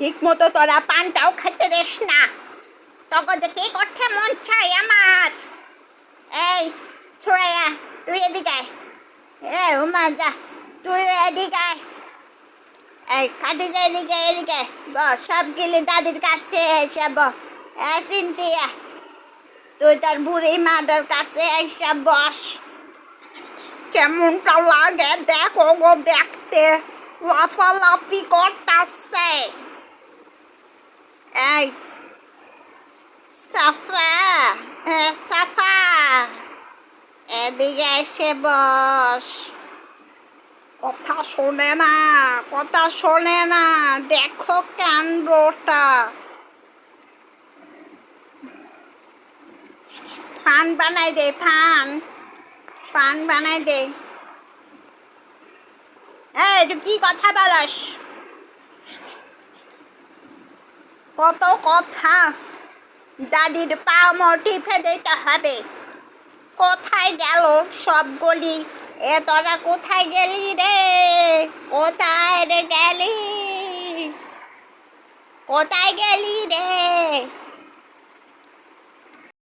ঠিক মতো তোরা পানটাও খেতে দিস না। তখন যে কি করতে মন চাই আমার। এই ছুড়াইয়া তুই এদিকে। এ, উমা, যা, তুই এদিকে। এই যা এদিকে এদিকে ব, সব গেলি দাদির কাছে এসে বস এ চিন্তিয়া তুই তোর বুড়ি মাটার কাছে এসে বস। কেমনটা লাগে দেখো গো দেখতে। লাফালাফি করতাছে এই সাফা এ সাফা এদিকে এসে কথা শোনে না কথা শোনে না দেখো কাণ্ডটা ফান বানাই দে ফান পান বানাই দে এই তুই কি কথা বলস কত কথা। দাদির পা মটি দিতে হবে। কোথায় গেল সবগুলি? এ তোরা কোথায় গেলি রে? কোথায় রে গেলি? কোথায় গেলি রে?